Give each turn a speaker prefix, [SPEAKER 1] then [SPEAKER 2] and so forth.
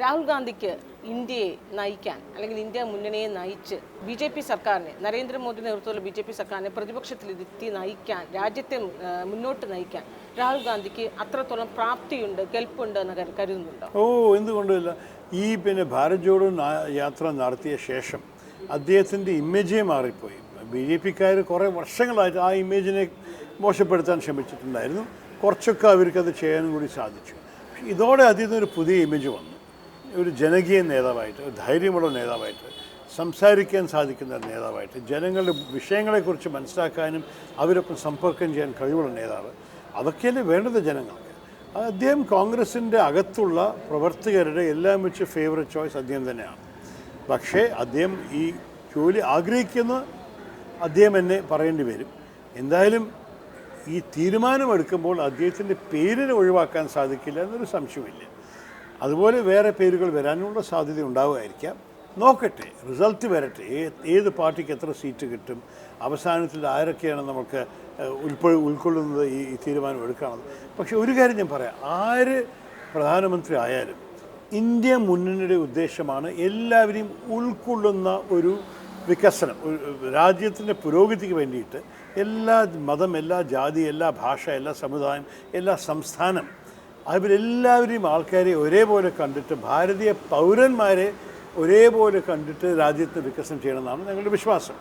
[SPEAKER 1] രാഹുൽ ഗാന്ധിക്ക് ഇന്ത്യയെ നയിക്കാൻ അല്ലെങ്കിൽ ഇന്ത്യ മുന്നണിയെ നയിച്ച് ബി ജെ പി സർക്കാരിനെ നരേന്ദ്രമോദി നേതൃത്വത്തിലുള്ള ബി ജെ പി സർക്കാരിനെ പ്രതിപക്ഷത്തിലിരുത്തി നയിക്കാൻ രാജ്യത്തെ മുന്നോട്ട് നയിക്കാൻ രാഹുൽ ഗാന്ധിക്ക് അത്രത്തോളം പ്രാപ്തിയുണ്ട് കെൽപ്പുണ്ട് എന്ന് കരു- കരുതുന്നുണ്ടോ?
[SPEAKER 2] ഓ എന്തുകൊണ്ടുമില്ല ഈ പിന്നെ ഭാരത് ജോഡോ യാത്ര നടത്തിയ ശേഷം അദ്ദേഹത്തിന്റെ ഇമേജേ മാറിപ്പോയി. ബി ജെ പിക്കാർ കുറേ വർഷങ്ങളായിട്ട് ആ ഇമേജിനെ മോശപ്പെടുത്താൻ ശ്രമിച്ചിട്ടുണ്ടായിരുന്നു. കുറച്ചൊക്കെ അത് ചെയ്യാനും കൂടി സാധിച്ചു. ഇതോടെ അദ്ദേഹത്തിന് ഒരു പുതിയ ഇമേജ് വന്നു. ഒരു ജനകീയ നേതാവായിട്ട് ഒരു ധൈര്യമുള്ള നേതാവായിട്ട് സംസാരിക്കാൻ സാധിക്കുന്ന ഒരു നേതാവായിട്ട് ജനങ്ങളുടെ വിഷയങ്ങളെക്കുറിച്ച് മനസ്സിലാക്കാനും അവരൊപ്പം സമ്പർക്കം ചെയ്യാൻ കഴിവുള്ള നേതാവ് അതൊക്കെയല്ലേ വേണ്ടത് ജനങ്ങൾക്ക്? അദ്ദേഹം കോൺഗ്രസിന്റെ അകത്തുള്ള പ്രവർത്തകരുടെ എല്ലാം വെച്ച് ഫേവറേറ്റ് ചോയ്സ് അദ്ദേഹം തന്നെയാണ്. പക്ഷേ അദ്ദേഹം ഈ ജോലി ആഗ്രഹിക്കുന്ന അദ്ദേഹം എന്നെ പറയേണ്ടി വരും. എന്തായാലും ഈ തീരുമാനമെടുക്കുമ്പോൾ അദ്ദേഹത്തിന്റെ പേരിനെ ഒഴിവാക്കാൻ സാധിക്കില്ല എന്നൊരു സംശയമില്ല അതുപോലെ വേറെ പേരുകൾ വരാനുള്ള സാധ്യത ഉണ്ടാവുമായിരിക്കാം. നോക്കട്ടെ റിസൾട്ട് വരട്ടെ. ഏത് പാർട്ടിക്ക് എത്ര സീറ്റ് കിട്ടും? അവസാനത്തിൽ ആരൊക്കെയാണ് നമുക്ക് ഉൾപ്പെ ഉൾക്കൊള്ളുന്നത് ഈ തീരുമാനം എടുക്കണം പക്ഷേ ഒരു കാര്യം ഞാൻ പറയാം. ആര് പ്രധാനമന്ത്രി ആയാലും ഇന്ത്യ മുന്നണിയുടെ ഉദ്ദേശമാണ് എല്ലാവരെയും ഉൾക്കൊള്ളുന്ന ഒരു വികസനം. രാജ്യത്തിന്റെ പുരോഗതിക്ക് വേണ്ടിയിട്ട് എല്ലാ മതം എല്ലാ ജാതി എല്ലാ ഭാഷ എല്ലാ സമുദായം എല്ലാ സംസ്ഥാനം അവരെല്ലാവരെയും ആൾക്കാരെ ഒരേപോലെ കണ്ടിട്ട് ഭാരതീയ പൗരന്മാരെ ഒരേപോലെ കണ്ടിട്ട് രാജ്യത്ത് വികസനം ചെയ്യണമെന്നാണ് ഞങ്ങളുടെ വിശ്വാസം.